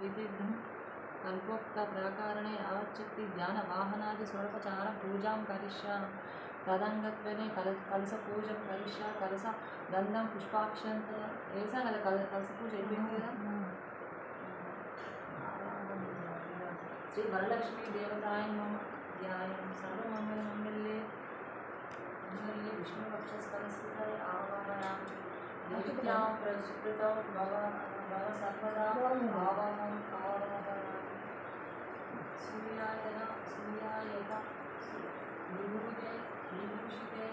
విదిద్ధం కల్పోక్తప్రాకారణే ఆవచ్చక్తి ధ్యాన వాహనాది స్వరూపచార పూజాం కరిష్యామి. తదంగత్వనే కలస కలస పూజ కరిష్యా కలస గంధం పుష్పాక్షంత. వేసా కదా కల కలస పూజ అయిపోయింది కదా? శ్రీ వరలక్ష్మీ దేవతాయ మమ ధ్యాయం సర్వమంగళ మంగళ్యే మంగళ్యే విష్ణుపక్ష స్కలస్థితాయ ఆవాహన నైవేద్యాం ప్రసుకృతం సర్వదా ఆవాహం ఆవాహయామి సూర్యాయన సూర్యాయత విభూతే విభూషితే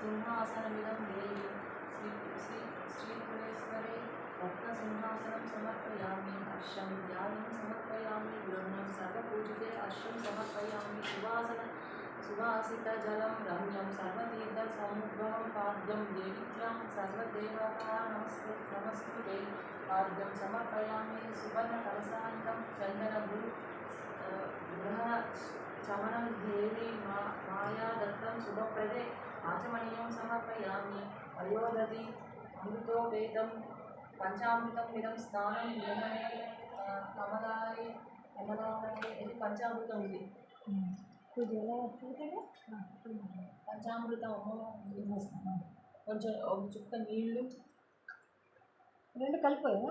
సింహాసనమిదం దేవి శ్రీ శ్రీ శ్రీపురేశ్వరే రత్నసింహాసనం సమర్పయామి హర్షం ధ్యానం సమర్పయామి గృహణం సర్వపూజితే హర్షం సమర్పయామి సువాసన సువాసితజలం రమ్యం సర్వతీర్థ సముద్భవం పాద్యం దేవిత్యాం సర్వదేవతా నమస్తే నమస్కృతే పాద్యం సమర్పయామి సువర్ణ కలశాంతం చందన గురు గృహ చమనం దేవి మా మాయా దత్తం శుభప్రదే ఆచమనీయం సమర్పయామి అయోదతి అమృతోపేతం పంచామృతం ఇదం స్నానం నిర్మణే కమలాయ కమలాయ ఇది పంచామృతం పూజ ఎలా పంచామృతం కొంచెం ఒక చుక్క నీళ్ళు రెండు కలిపోయా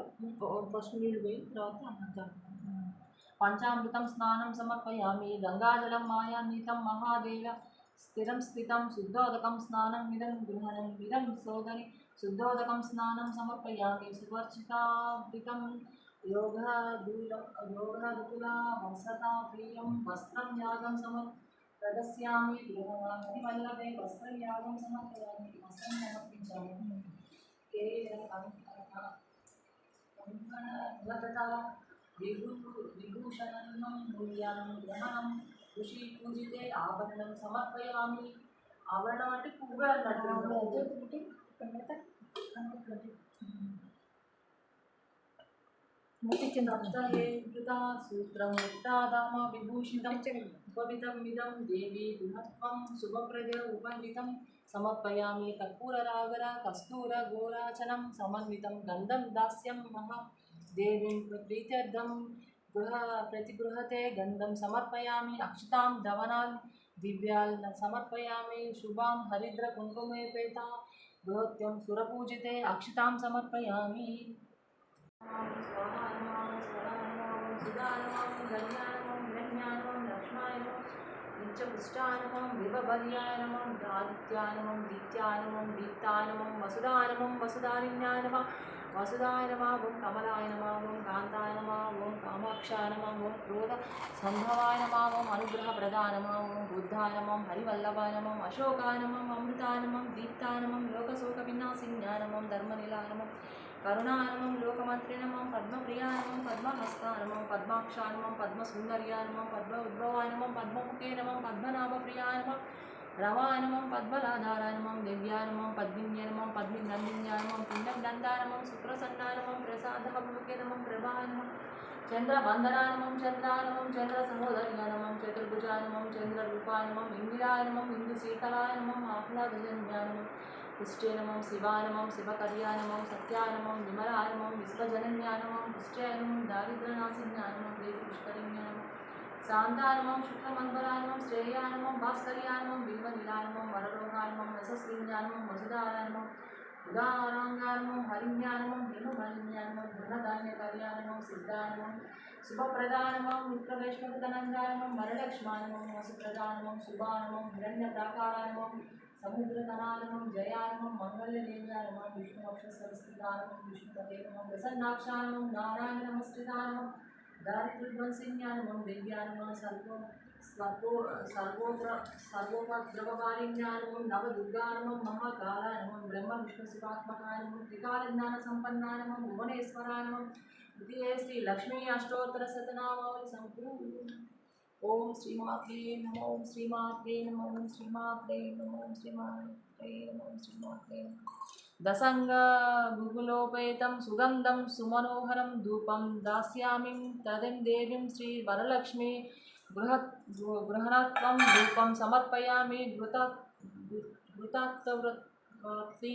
ఫస్ట్ నీళ్ళు పోయి తర్వాత పంచామృతం. పంచామృతం స్నానం సమర్పయామి గంగాజలం మాయాన్వితం మహాదేవ స్థిరం స్థితం శుద్ధోదకం స్నానం మిదం గృహణం మిదం సోదరి శుద్ధోదకం స్నానం సమర్పయామి సువర్చితాభితం యోగదూలం యోగదుకులా వసతా ప్రియం वस्त्रं यागं సమర్ ప్రదస్యామి గృహణి వస్త్రం యాగం సమర్పయామి వస్త్రం సమర్పించామి కంకణ విభూ విభూషణం మూల్యానం గ్రహణం ఋషి పూజితే ఆభరణం సమర్పయామి ఆభరణం అంటే పువ్వు అన్నట్టు मुक्तिचिन्तामृतादामविभूषितं समर्पयामि कर्पूररागर कस्तूरगोराचनं समन्वितं गन्धं दास्यं महा गृह प्रतिगृहते गन्धं समर्पयामि अक्षतां धवनान् दिव्याल् समर्पयामि शुभां हरिद्रकुङ्कुमे पेता गृहत्यं सुरपूजिते अक्षतां समर्पयामि సమర్పయామి శుభాం హరిద్ర కుంకుమేపేత గృహత్యం సురపూజితే అక్షతాం సమర్పయామి నిత్యపుష్టానమం విభవర్యానమం ఆదిత్యానమం దీత్యానమం దీప్తానమం వసుదానమం వసుధారిణ్యానమం వసుదాయ నమ ఓం కమలాయ నమ ఓం కాంతాయ నమ ఓం కామాక్షాయ నమ ఓం క్రోధ సంభవాయ నమ ఓం అనుగ్రహ ప్రదాయ నమ ఓం బుద్ధాయ నమం హరివల్లభాయ నమం అశోకాయ కరుణానమం లోకమంత్రినమం పద్మప్రియానమం పద్మహస్తానమం పద్మాక్షానమం పద్మసుందర్యానమం పద్మ ఉద్భవానమం పద్మముఖేనమం పద్మనాభప్రియానమం రవానమం పద్మలాధారానమం దివ్యానమం పద్మిన్యనమం పద్మినందిన్యానమం పిండం సుప్రసన్నానమం ప్రసాదముఖే నమం ప్రభానమం చంద్రవందనానమం చంద్రానమం చంద్ర సహోదర్యానమం చతుర్భుజానమం చంద్రరూపానమం ఇందిరానమం ఇందు శీతలానమం ఆహ్లాదజన్యానమం పుష్టేనమం శివానమం శివకర్యానమం సత్యానమం విమలానమం విశ్వజనన్యానమం పుష్టేనమం దారిద్ర్యనాశిన్యానమం వేది పుష్కరిణ్యానమం శాంతానమం శుక్లమంబరానమం శ్రేయానమం భాస్కర్యానమం బిల్వనిలానమం వరలోకానమం రసస్విన్యానమం వసుధారానమం ఉదారాంగానమం హరిజ్ఞానమం హిమమలిన్యానమం ధనధాన్య కళ్యాణమం సిద్ధానమం శుభప్రదానమం మిత్రవైష్ణవతనందానమం వరలక్ష్మానమం వసుప్రదానమం శుభానమం హిరణ్య ప్రాకారానమం సముద్రతనానమం జయానమం మంగళలేంద్రానమం విష్ణువక్ష సరస్వతానం విష్ణుపతేనమం ప్రసన్నాక్షానం నారాయణ నమస్కృతానమం దారిద్ర్యధ్వంసిన్యానమం దివ్యానమం సర్వ సర్వో సర్వోద్ర సర్వోపద్రవకారిజ్ఞానమం నవదుర్గానమం మహాకాలానమం బ్రహ్మ విష్ణు శివాత్మకానమం త్రికాలజ్ఞాన సంపన్నానమం భువనేశ్వరానమం ద్వితీయ శ్రీ లక్ష్మీ అష్టోత్తర శతనామావళి సంపూర్ణ ఓం శ్రీమాత్రే నమ ఓం శ్రీమాత్రే నమ ఓం శ్రీమాత్రే నమ ఓం శ్రీమాత్రే నమ ఓం శ్రీమాత్రే దసంగ గుగులోపేతం సుగంధం సుమనోహరం ధూపం దాస్యామిం తదిం దేవీం శ్రీ వరలక్ష్మి గృహ గృహణత్వం ధూపం సమర్పయామి ఘృత ఘృతాత్వృత్తి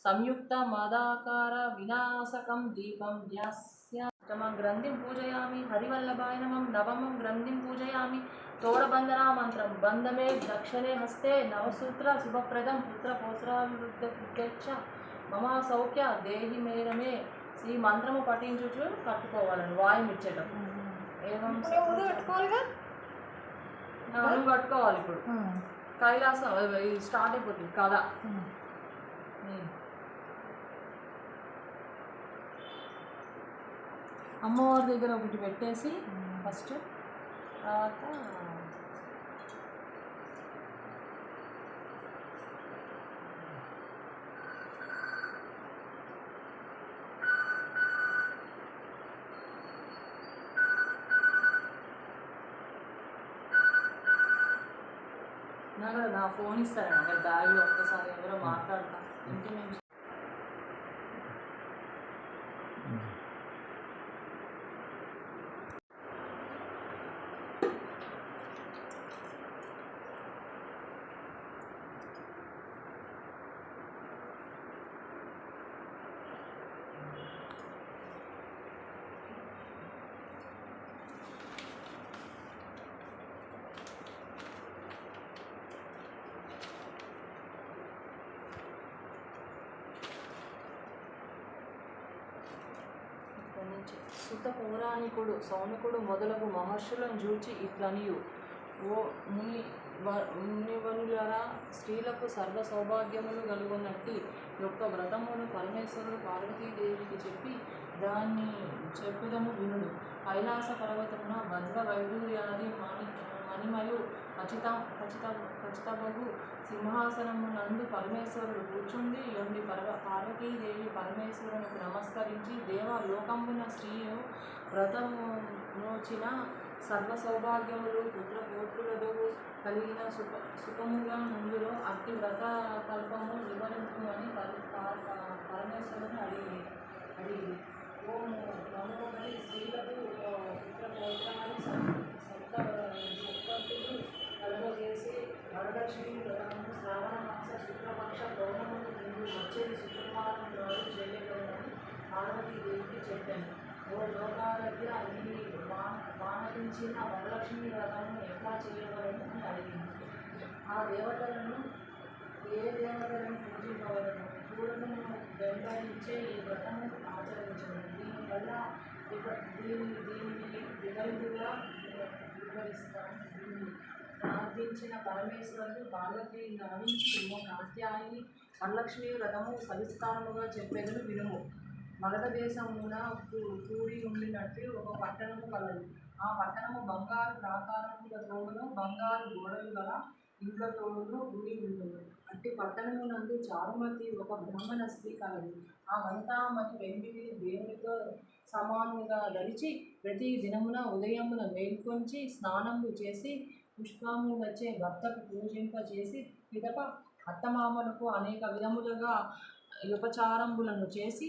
సంయుక్త మదాకార వినాశకం దీపం వ్యాస్య అష్టమం గ్రంథిం పూజయామి హరివల్లభాయ నమం నవమం గ్రంథిం పూజయామి తోడబంధనా మంత్రం బంధమే దక్షిణే హస్తే నవసూత్ర శుభప్రదం పుత్ర పౌత్రాభివృద్ధ మమ సౌఖ్య దేహి మేరమే ఈ మంత్రము పఠించుచు కట్టుకోవాలని వాయుం ఇచ్చేటం. ఏమం ఇప్పుడు ముందు పెట్టుకోవాలిగా? నువ్వు కట్టుకోవాలి ఇప్పుడు. కైలాసం స్టార్ట్ అయిపోతుంది కథ. అమ్మవారి దగ్గర ఒకటి పెట్టేసి ఫస్ట్ తర్వాత నా ఫోన్ ఇస్తారా? నాకు బ్యాగ్లో ఒక్కసారి ఎవరో మాట్లాడతాను ఇంటి నుంచి ఇక్కడి నుంచి. సుత పౌరాణికుడు సౌనకుడు మొదలగు మహర్షులను చూచి ఇట్లనియు. ఓ ముని వ- మునివనులరా స్త్రీలకు సర్వ సౌభాగ్యములు కలుగునట్టి యొక్క వ్రతమును పరమేశ్వరుడు పార్వతీదేవికి చెప్పి దాన్ని చెప్పుదము వినుడు. కైలాస పర్వతమున వజ్ర వైడూర్యాది మణి మణిమయు ఖచ్చిత ఖచ్చిత ఖచ్చితబగు సింహాసనమునందు పరమేశ్వరుడు కూర్చుండి యొండి పర్వ పార్వతీదేవి పరమేశ్వరునికి నమస్కరించి దేవ లోకంబున స్త్రీయు వ్రతము నోచిన సర్వ సౌభాగ్యములు పుత్ర పోత్రులతో కలిగిన సుఖ సుఖముగా ముందులో అతి వ్రత కల్పము చెప్పాను ఓ లోకాలగ్ర ఈ వానరించిన వరలక్ష్మి వ్రతము ఎట్లా చేయగలను అని అడిగింది ఆ దేవతలను ఏ దేవతలను పూజించవలను పూలను వెంబడించే ఈ వ్రతము ఆచరించడం దీనివల్ల ఇక దీని దీనిని వివరింపుగా వివరిస్తాను ప్రార్థించిన పరమేశ్వరుడు పార్వతి నవించి ఓ కాత్యాయని వరలక్ష్మి వ్రతము సవిస్తారముగా చెప్పేదను వినుము మగధ దేశమున కూడి ఉండినట్టు ఒక పట్టణము కలదు. ఆ పట్టణము బంగారు ప్రాకారములతోనూ బంగారు గోడలు గల ఇండ్లతోనూ కూడి ఉంటుంది. అట్టి పట్టణమునందు చారుమతి ఒక బ్రాహ్మణ స్త్రీ కలదు. ఆ వంతామని వెండిని దేవునితో సమానముగా ధరించి ప్రతి దినమున ఉదయమున మేల్కొంచి స్నానము చేసి పుష్పము వచ్చే భర్తకు పూజింపచేసి పిదప అత్తమామలకు అనేక విధములుగా ఉపచారములను చేసి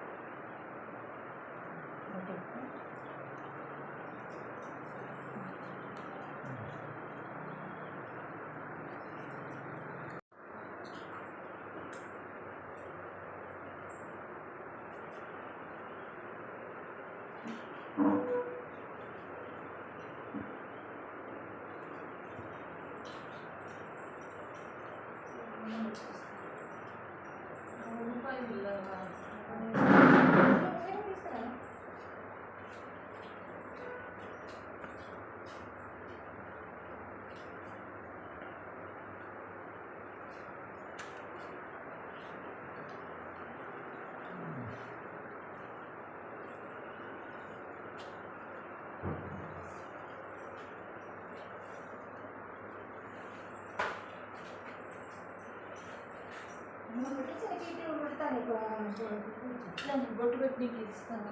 Mm-hmm. ఇట్లా బొట్టు పెట్టి నీకు ఇస్తాను